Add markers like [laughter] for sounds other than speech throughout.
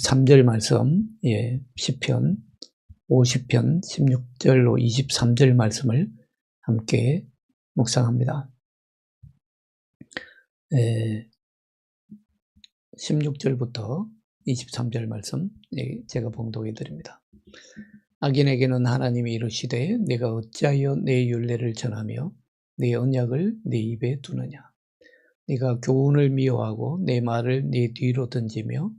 23절 말씀, 예, 10편, 50편, 16절로 23절 말씀을 함께 묵상합니다. 예, 16절부터 23절 말씀 예, 제가 봉독해 드립니다. 악인에게는 하나님이 이르시되 내가 어찌하여 내 윤례를 전하며 내 언약을 내 입에 두느냐 네가 교훈을 미워하고 내 말을 네 뒤로 던지며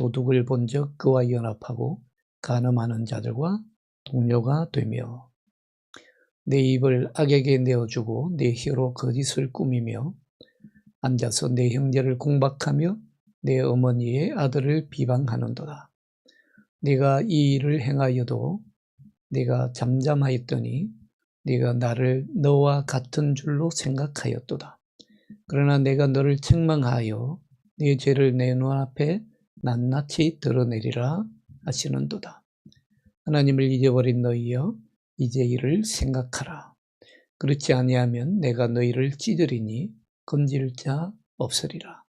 도둑을 본적 그와 연합하고 간음하는 자들과 동료가 되며 내 입을 악에게 내어주고 내 혀로 거짓을 꾸미며 앉아서 내 형제를 공박하며 내 어머니의 아들을 비방하는도다. 네가 이 일을 행하여도 네가 잠잠하였더니 네가 나를 너와 같은 줄로 생각하였도다. 그러나 내가 너를 책망하여 네 죄를 내 눈앞에 낱낱이 드러내리라 하시는도다. 하나님을 잊어버린 너희여 이제 이를 생각하라. 그렇지 아니하면 내가 너희를 찌들이니 건질 자 없으리라.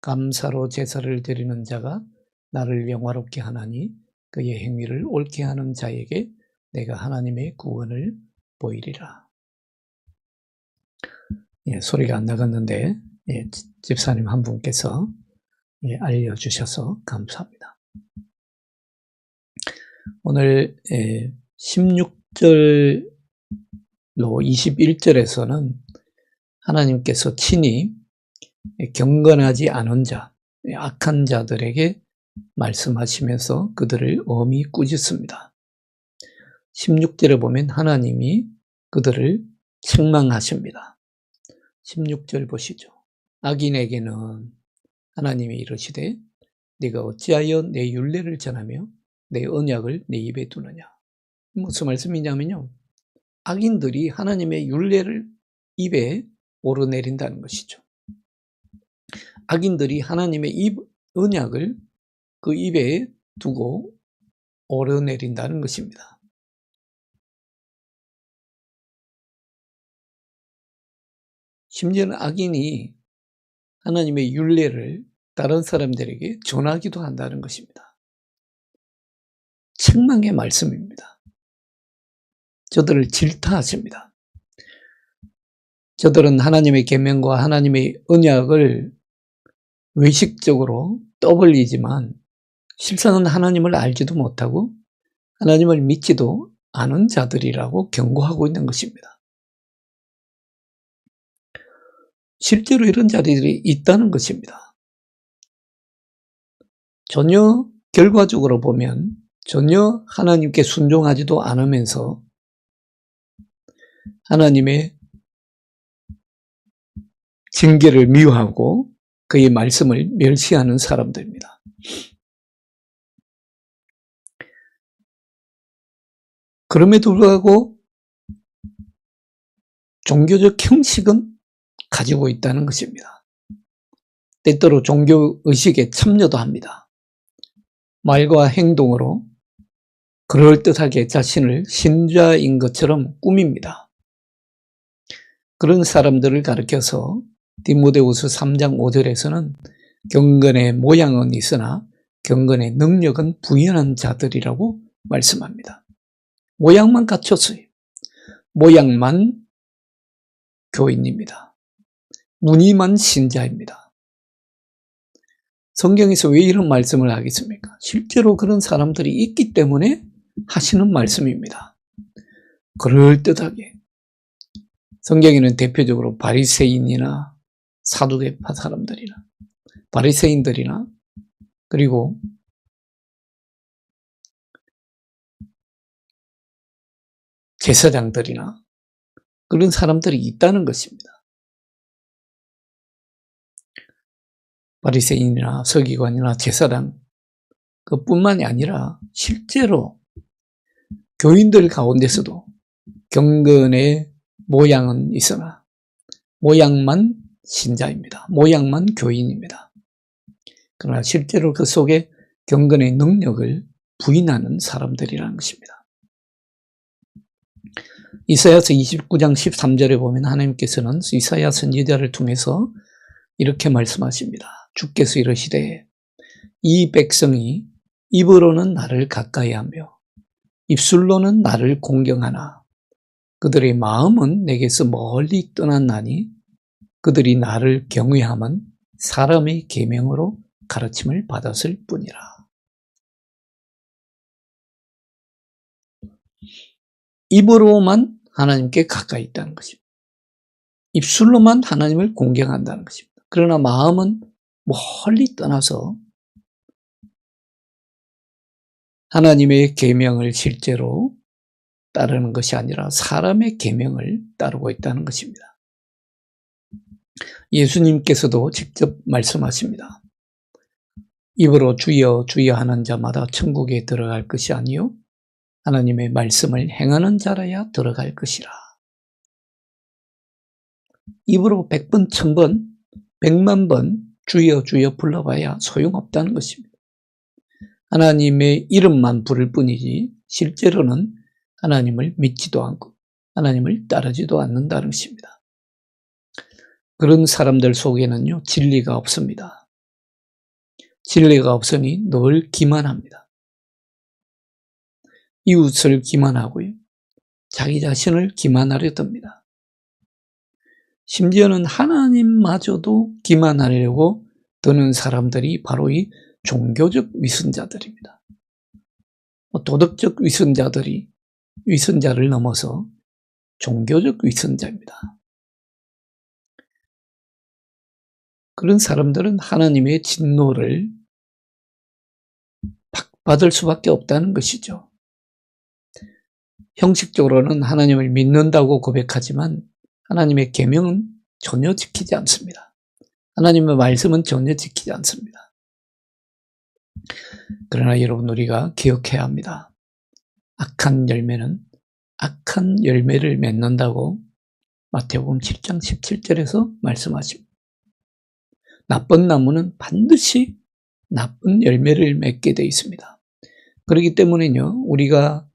감사로 제사를 드리는 자가 나를 영화롭게 하나니 그의 행위를 옳게 하는 자에게 내가 하나님의 구원을 보이리라. 예, 소리가 안 나갔는데 예, 집사님 한 분께서 예, 알려주셔서 감사합니다. 오늘 예, 16절로 21절에서는 하나님께서 친히 경건하지 않은 자, 악한 자들에게 말씀하시면서 그들을 엄히 꾸짖습니다. 16절에 보면 하나님이 그들을 책망하십니다. 16절 보시죠. 악인에게는 하나님이 이르시되 네가 어찌하여 내 윤례를 전하며 내 언약을 내 입에 두느냐. 무슨 말씀이냐면요. 악인들이 하나님의 윤례를 입에 오르내린다는 것이죠. 악인들이 하나님의 입, 언약을 그 입에 두고 오르내린다는 것입니다. 심지어는 악인이 하나님의 윤례를 다른 사람들에게 전하기도 한다는 것입니다. 책망의 말씀입니다. 저들을 질타하십니다. 저들은 하나님의 계명과 하나님의 언약을 외식적으로 떠벌리지만 실상은 하나님을 알지도 못하고 하나님을 믿지도 않은 자들이라고 경고하고 있는 것입니다. 실제로 이런 자리들이 있다는 것입니다. 전혀 결과적으로 보면 전혀 하나님께 순종하지도 않으면서 하나님의 징계를 미워하고 그의 말씀을 멸시하는 사람들입니다. 그럼에도 불구하고 종교적 형식은 가지고 있다는 것입니다. 때때로 종교 의식에 참여도 합니다. 말과 행동으로 그럴듯하게 자신을 신자인 것처럼 꾸밉니다. 그런 사람들을 가르켜서 디모데후서 3장 5절에서는 경건의 모양은 있으나 경건의 능력은 부연한 자들이라고 말씀합니다. 모양만 갖췄어요. 모양만 교인입니다. 무늬만 신자입니다. 성경에서 왜 이런 말씀을 하겠습니까? 실제로 그런 사람들이 있기 때문에 하시는 말씀입니다. 그럴듯하게. 성경에는 대표적으로 바리새인이나 사두개파 사람들이나 바리새인들이나 그리고 제사장들이나 그런 사람들이 있다는 것입니다. 바리새인이나 서기관이나 제사장 그뿐만이 아니라 실제로 교인들 가운데서도 경건의 모양은 있으나 모양만 신자입니다. 모양만 교인입니다. 그러나 실제로 그 속에 경건의 능력을 부인하는 사람들이라는 것입니다. 이사야서 29장 13절에 보면 하나님께서는 이사야 선지자를 통해서 이렇게 말씀하십니다. 주께서 이러시되 이 백성이 입으로는 나를 가까이 하며 입술로는 나를 공경하나 그들의 마음은 내게서 멀리 떠났나니 그들이 나를 경외함은 사람의 계명으로 가르침을 받았을 뿐이라. 입으로만 하나님께 가까이 있다는 것입니다. 입술로만 하나님을 공경한다는 것입니다. 그러나 마음은 멀리 떠나서 하나님의 계명을 실제로 따르는 것이 아니라 사람의 계명을 따르고 있다는 것입니다. 예수님께서도 직접 말씀하십니다. 입으로 주여 주여 하는 자마다 천국에 들어갈 것이 아니요 하나님의 말씀을 행하는 자라야 들어갈 것이라. 입으로 백번, 천번, 백만 번 주여 주여 불러봐야 소용없다는 것입니다. 하나님의 이름만 부를 뿐이지 실제로는 하나님을 믿지도 않고 하나님을 따르지도 않는다는 것입니다. 그런 사람들 속에는요, 진리가 없습니다. 진리가 없으니 늘 기만합니다. 이웃을 기만하고요. 자기 자신을 기만하려 듭니다. 심지어는 하나님마저도 기만하려고 드는 사람들이 바로 이 종교적 위선자들입니다. 뭐 도덕적 위선자들이 위선자를 넘어서 종교적 위선자입니다. 그런 사람들은 하나님의 진노를 받을 수밖에 없다는 것이죠. 형식적으로는 하나님을 믿는다고 고백하지만 하나님의 계명은 전혀 지키지 않습니다. 하나님의 말씀은 전혀 지키지 않습니다. 그러나 여러분 우리가 기억해야 합니다. 악한 열매는 악한 열매를 맺는다고 마태복음 7장 17절에서 말씀하십니다. 나쁜 나무는 반드시 나쁜 열매를 맺게 되어 있습니다. 그렇기 때문에요, 우리가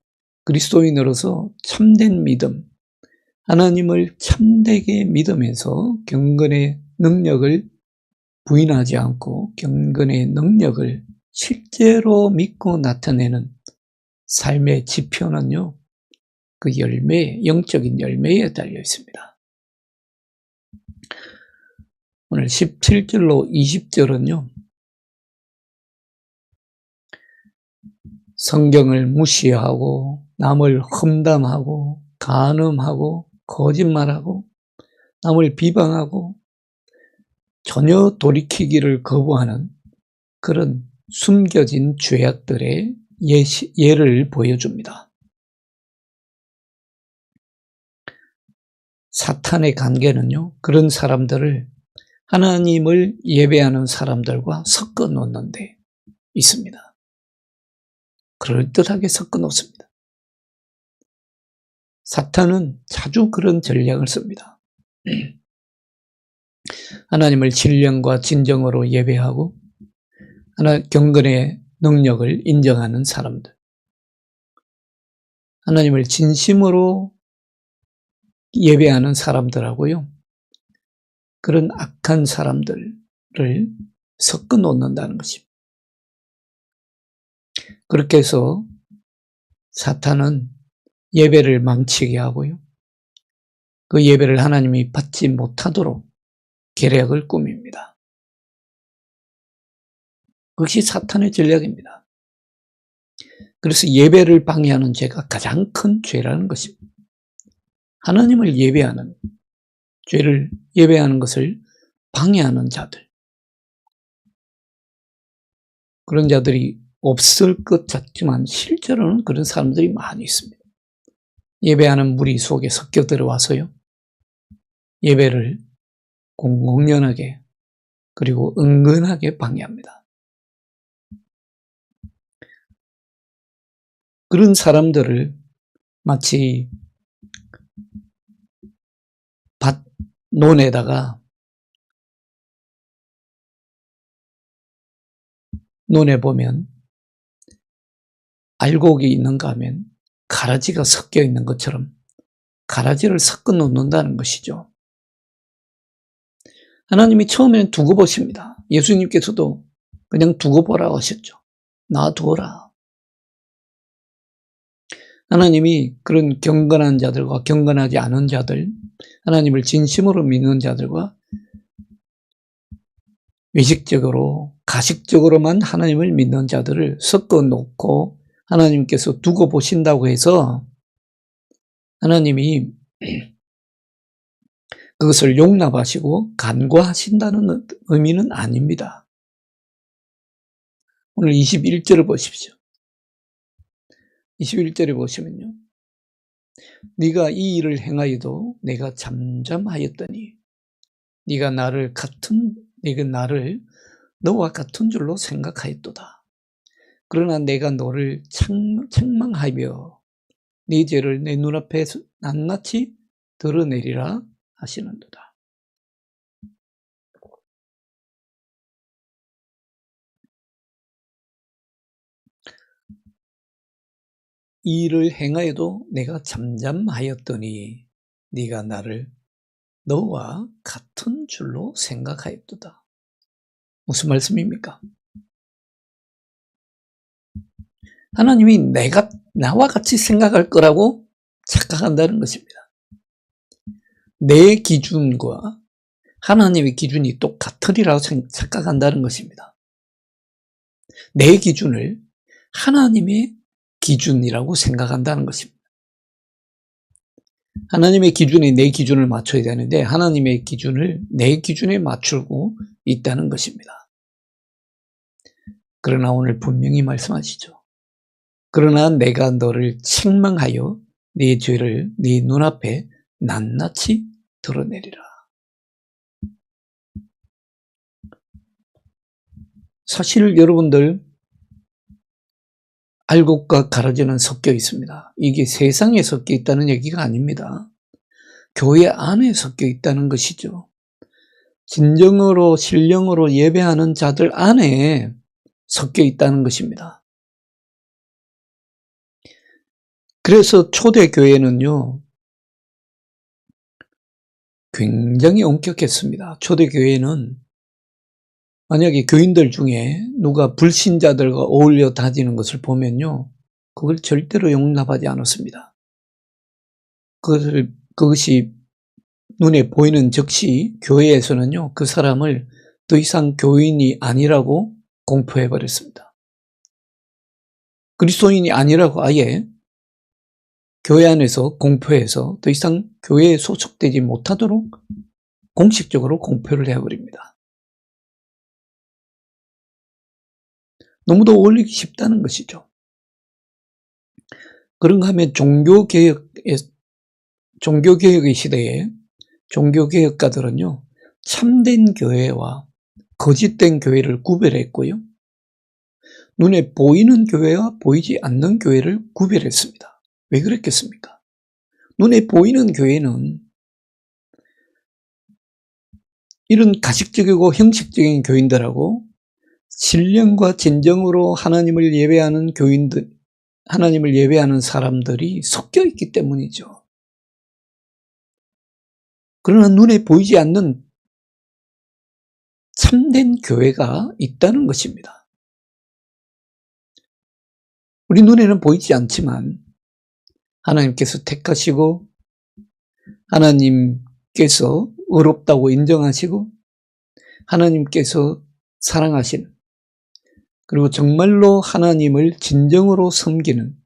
그리스도인으로서 참된 믿음, 하나님을 참되게 믿으면서 경건의 능력을 부인하지 않고 경건의 능력을 실제로 믿고 나타내는 삶의 지표는요, 그 열매, 영적인 열매에 달려 있습니다. 오늘 17절로 20절은요, 성경을 무시하고 남을 험담하고 간음하고 거짓말하고 남을 비방하고 전혀 돌이키기를 거부하는 그런 숨겨진 죄악들의 예시, 예를 보여줍니다. 사탄의 관계는요, 그런 사람들을 하나님을 예배하는 사람들과 섞어 놓는데 있습니다. 그럴듯하게 섞어 놓습니다. 사탄은 자주 그런 전략을 씁니다. [clears throat] 하나님을 신령과 진정으로 예배하고 하나 경건의 능력을 인정하는 사람들. 하나님을 진심으로 예배하는 사람들하고요. 그런 악한 사람들을 섞어 놓는다는 것입니다. 그렇게 해서 사탄은 예배를 망치게 하고요. 그 예배를 하나님이 받지 못하도록 계략을 꾸밉니다. 그것이 사탄의 전략입니다. 그래서 예배를 방해하는 죄가 가장 큰 죄라는 것입니다. 하나님을 예배하는, 죄를 예배하는 것을 방해하는 자들. 그런 자들이 없을 것 같지만 실제로는 그런 사람들이 많이 있습니다. 예배하는 무리 속에 섞여 들어와서요. 예배를 공공연하게 그리고 은근하게 방해합니다. 그런 사람들을 마치 밭 논에다가 논에 보면 알곡이 있는가 하면 가라지가 섞여 있는 것처럼 가라지를 섞어 놓는다는 것이죠. 하나님이 처음에는 두고 보십니다. 예수님께서도 그냥 두고 보라고 하셨죠. 놔두어라. 하나님이 그런 경건한 자들과 경건하지 않은 자들, 하나님을 진심으로 믿는 자들과 외식적으로, 가식적으로만 하나님을 믿는 자들을 섞어 놓고 하나님께서 두고 보신다고 해서 하나님이 그것을 용납하시고 간과하신다는 의미는 아닙니다. 오늘 21절을 보십시오. 21절에 보시면요. 네가 이 일을 행하여도 내가 잠잠하였더니 네가 나를 같은 네가 나를 너와 같은 줄로 생각하였도다. 그러나 내가 너를 책망하며 네 죄를 내 눈앞에 낱낱이 드러내리라 하시는도다. 이 일을 행하여도 내가 잠잠하였더니 네가 나를 너와 같은 줄로 생각하였도다. 무슨 말씀입니까? 하나님이 내가 나와 같이 생각할 거라고 착각한다는 것입니다. 내 기준과 하나님의 기준이 똑같으리라고 착각한다는 것입니다. 내 기준을 하나님의 기준이라고 생각한다는 것입니다. 하나님의 기준에 내 기준을 맞춰야 되는데 하나님의 기준을 내 기준에 맞추고 있다는 것입니다. 그러나 오늘 분명히 말씀하시죠. 그러나 내가 너를 책망하여 네 죄를 네 눈앞에 낱낱이 드러내리라. 사실 여러분들 알곡과 가라지는 섞여 있습니다. 이게 세상에 섞여 있다는 얘기가 아닙니다. 교회 안에 섞여 있다는 것이죠. 진정으로 신령으로 예배하는 자들 안에 섞여 있다는 것입니다. 그래서 초대교회는요, 굉장히 엄격했습니다. 초대교회는 만약에 교인들 중에 누가 불신자들과 어울려 다니는 것을 보면요. 그걸 절대로 용납하지 않았습니다. 그것을, 그것이 눈에 보이는 즉시 교회에서는요, 그 사람을 더 이상 교인이 아니라고 공포해버렸습니다. 그리스도인이 아니라고 아예 교회 안에서 공표해서 더 이상 교회에 소속되지 못하도록 공식적으로 공표를 해버립니다. 너무도 어울리기 쉽다는 것이죠. 그런가 하면 종교개혁, 종교개혁의 시대에 종교개혁가들은요, 참된 교회와 거짓된 교회를 구별했고요. 눈에 보이는 교회와 보이지 않는 교회를 구별했습니다. 왜 그랬겠습니까? 눈에 보이는 교회는 이런 가식적이고 형식적인 교인들하고 신령과 진정으로 하나님을 예배하는 교인들, 하나님을 예배하는 사람들이 섞여 있기 때문이죠. 그러나 눈에 보이지 않는 참된 교회가 있다는 것입니다. 우리 눈에는 보이지 않지만 하나님께서 택하시고 하나님께서 의롭다고 인정하시고 하나님께서 사랑하시는 그리고 정말로 하나님을 진정으로 섬기는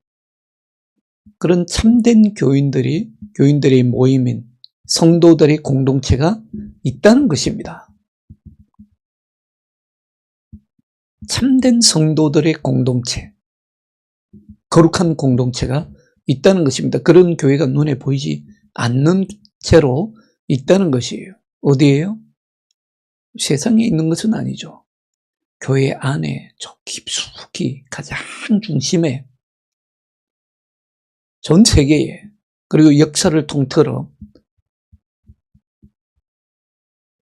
그런 참된 교인들이 교인들의 모임인 성도들의 공동체가 있다는 것입니다. 참된 성도들의 공동체, 거룩한 공동체가 있다는 것입니다. 그런 교회가 눈에 보이지 않는 채로 있다는 것이에요. 어디에요? 세상에 있는 것은 아니죠. 교회 안에 저 깊숙이 가장 중심에 전 세계에 그리고 역사를 통틀어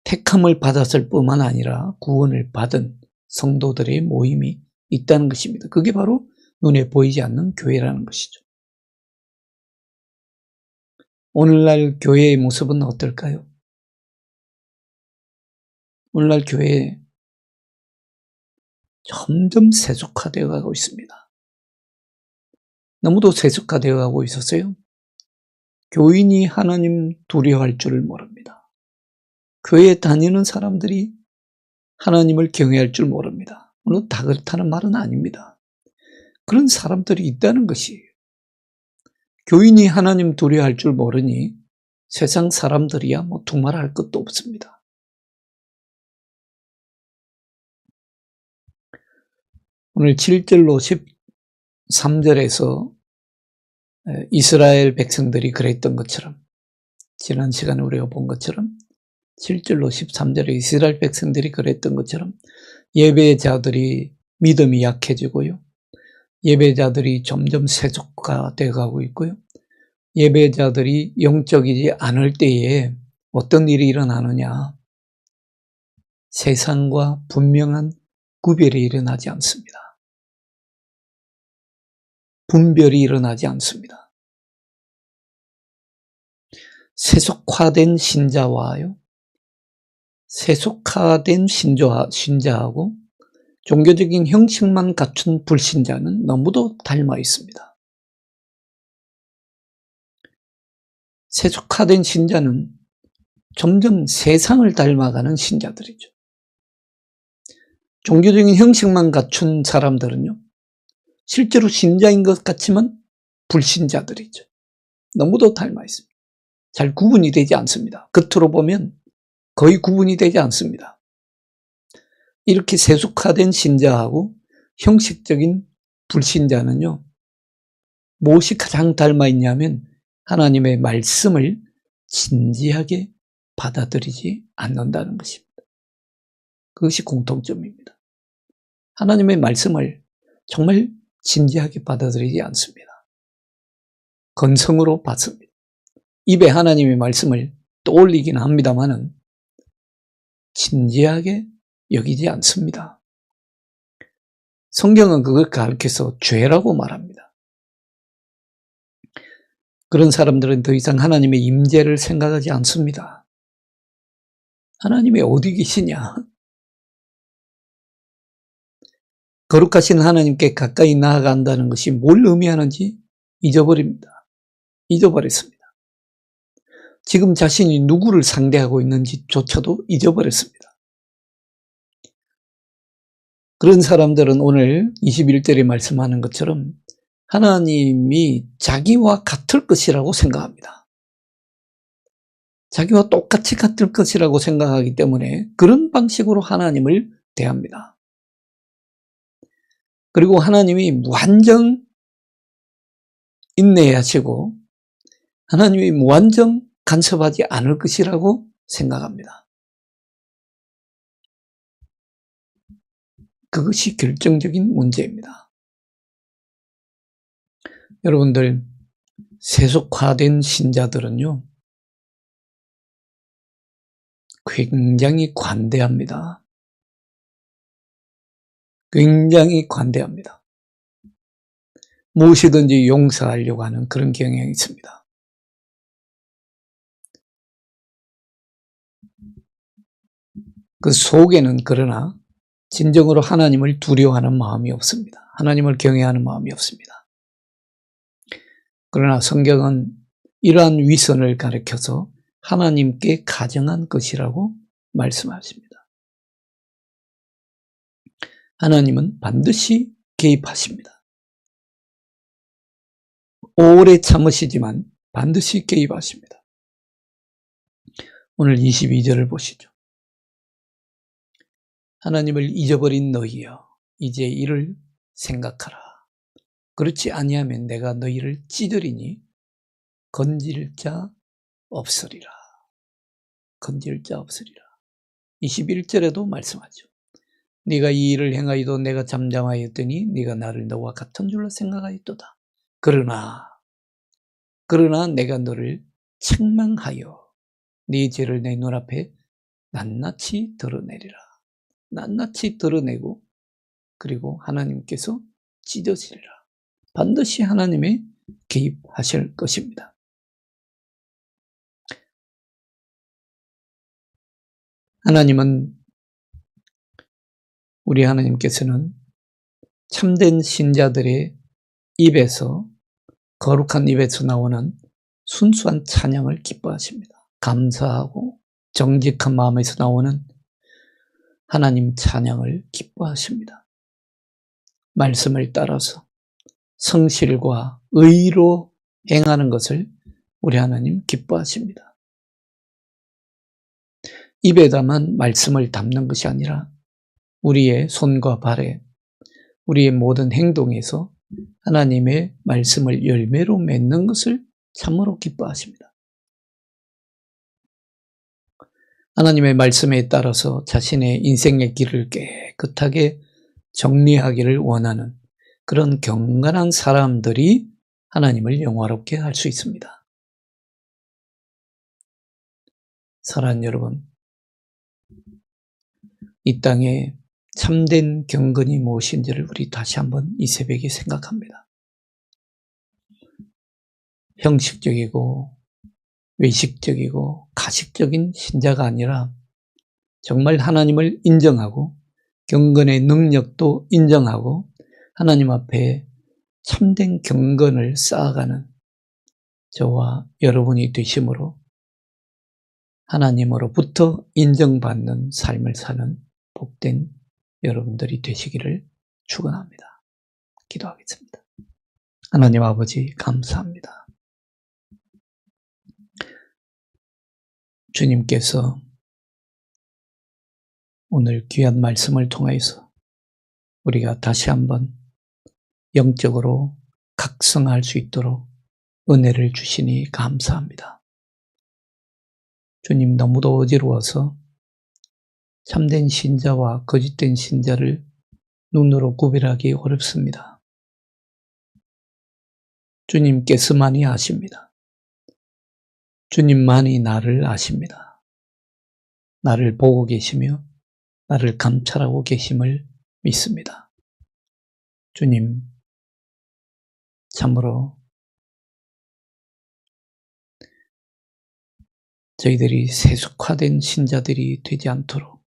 택함을 받았을 뿐만 아니라 구원을 받은 성도들의 모임이 있다는 것입니다. 그게 바로 눈에 보이지 않는 교회라는 것이죠. 오늘날 교회의 모습은 어떨까요? 오늘날 교회 점점 세속화되어 가고 있습니다. 너무도 세속화되어 가고 있었어요. 교인이 하나님 두려워할 줄을 모릅니다. 교회에 다니는 사람들이 하나님을 경외할 줄 모릅니다. 물론 다 그렇다는 말은 아닙니다. 그런 사람들이 있다는 것이에요. 교인이 하나님 두려워할 줄 모르니 세상 사람들이야 뭐 두말할 것도 없습니다. 오늘 7절로 13절에서 이스라엘 백성들이 그랬던 것처럼 지난 시간에 우리가 본 것처럼 7절로 13절에 이스라엘 백성들이 그랬던 것처럼 예배자들이 믿음이 약해지고요. 예배자들이 점점 세속화되어 가고 있고요. 예배자들이 영적이지 않을 때에 어떤 일이 일어나느냐. 세상과 분명한 구별이 일어나지 않습니다. 분별이 일어나지 않습니다. 세속화된 신자와요. 세속화된 신자, 신자하고 종교적인 형식만 갖춘 불신자는 너무도 닮아 있습니다. 세속화된 신자는 점점 세상을 닮아가는 신자들이죠. 종교적인 형식만 갖춘 사람들은요, 실제로 신자인 것 같지만 불신자들이죠. 너무도 닮아 있습니다. 잘 구분이 되지 않습니다. 겉으로 보면 거의 구분이 되지 않습니다. 이렇게 세속화된 신자하고 형식적인 불신자는요, 무엇이 가장 닮아 있냐면 하나님의 말씀을 진지하게 받아들이지 않는다는 것입니다. 그것이 공통점입니다. 하나님의 말씀을 정말 진지하게 받아들이지 않습니다. 건성으로 받습니다. 입에 하나님의 말씀을 떠올리긴 합니다만은 진지하게 여기지 않습니다. 성경은 그걸 가르쳐서 죄라고 말합니다. 그런 사람들은 더 이상 하나님의 임재를 생각하지 않습니다. 하나님이 어디 계시냐? 거룩하신 하나님께 가까이 나아간다는 것이 뭘 의미하는지 잊어버립니다. 잊어버렸습니다. 지금 자신이 누구를 상대하고 있는지조차도 잊어버렸습니다. 그런 사람들은 오늘 21절에 말씀하는 것처럼 하나님이 자기와 같을 것이라고 생각합니다. 자기와 똑같이 같을 것이라고 생각하기 때문에 그런 방식으로 하나님을 대합니다. 그리고 하나님이 무한정 인내하시고 하나님이 무한정 간섭하지 않을 것이라고 생각합니다. 그것이 결정적인 문제입니다. 여러분들, 세속화된 신자들은요, 굉장히 관대합니다. 굉장히 관대합니다. 무엇이든지 용서하려고 하는 그런 경향이 있습니다. 그 속에는 그러나 진정으로 하나님을 두려워하는 마음이 없습니다. 하나님을 경외하는 마음이 없습니다. 그러나 성경은 이러한 위선을 가리켜서 하나님께 가정한 것이라고 말씀하십니다. 하나님은 반드시 개입하십니다. 오래 참으시지만 반드시 개입하십니다. 오늘 22절을 보시죠. 하나님을 잊어버린 너희여 이제 이를 생각하라. 그렇지 아니하면 내가 너희를 찌들이니 건질 자 없으리라. 건질 자 없으리라. 21절에도 말씀하죠. 네가 이 일을 행하여도 내가 잠잠하였더니 네가 나를 너와 같은 줄로 생각하였도다. 그러나 그러나 내가 너를 책망하여 네 죄를 내 눈앞에 낱낱이 드러내리라. 낱낱이 드러내고 그리고 하나님께서 찢어지리라. 반드시 하나님의 개입하실 것입니다. 하나님은 우리 하나님께서는 참된 신자들의 입에서 거룩한 입에서 나오는 순수한 찬양을 기뻐하십니다. 감사하고 정직한 마음에서 나오는 하나님 찬양을 기뻐하십니다. 말씀을 따라서 성실과 의로 행하는 것을 우리 하나님 기뻐하십니다. 입에다만 말씀을 담는 것이 아니라 우리의 손과 발에 우리의 모든 행동에서 하나님의 말씀을 열매로 맺는 것을 참으로 기뻐하십니다. 하나님의 말씀에 따라서 자신의 인생의 길을 깨끗하게 정리하기를 원하는 그런 경건한 사람들이 하나님을 영화롭게 할 수 있습니다. 사랑하는 여러분, 이 땅에 참된 경건이 무엇인지를 우리 다시 한번 이 새벽에 생각합니다. 형식적이고 외식적이고 가식적인 신자가 아니라 정말 하나님을 인정하고 경건의 능력도 인정하고 하나님 앞에 참된 경건을 쌓아가는 저와 여러분이 되심으로 하나님으로부터 인정받는 삶을 사는 복된 여러분들이 되시기를 축원합니다. 기도하겠습니다. 하나님 아버지 감사합니다. 주님께서 오늘 귀한 말씀을 통하여서 우리가 다시 한번 영적으로 각성할 수 있도록 은혜를 주시니 감사합니다. 주님 너무도 어지러워서 참된 신자와 거짓된 신자를 눈으로 구별하기 어렵습니다. 주님께서만이 아십니다. 주님만이 나를 아십니다. 나를 보고 계시며 나를 감찰하고 계심을 믿습니다. 주님, 참으로 저희들이 세속화된 신자들이 되지 않도록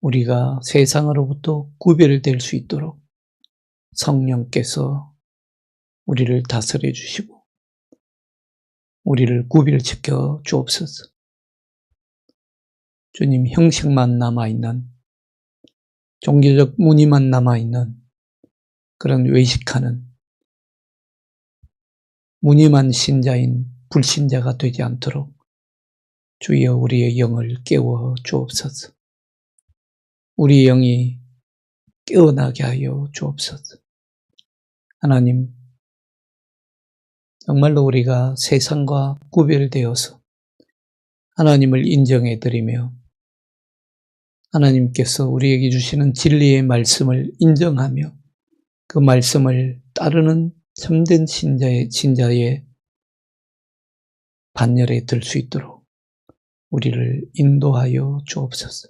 우리가 세상으로부터 구별될 수 있도록 성령께서 우리를 다스려 주시고 우리를 구별시켜 주옵소서. 주님 형식만 남아있는 종교적 무늬만 남아있는 그런 외식하는 무늬만 신자인 불신자가 되지 않도록 주여 우리의 영을 깨워 주옵소서. 우리 영이 깨어나게 하여 주옵소서. 하나님, 정말로 우리가 세상과 구별되어서 하나님을 인정해 드리며 하나님께서 우리에게 주시는 진리의 말씀을 인정하며 그 말씀을 따르는 참된 신자의, 신자의 반열에 들 수 있도록 우리를 인도하여 주옵소서.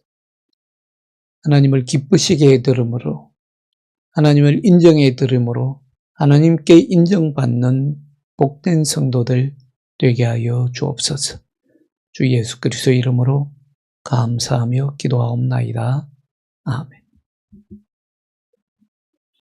하나님을 기쁘시게 해드름으로 하나님을 인정해 드림으로 하나님께 인정받는 복된 성도들 되게 하여 주옵소서. 주 예수 그리스도 이름으로 감사하며 기도하옵나이다. 아멘.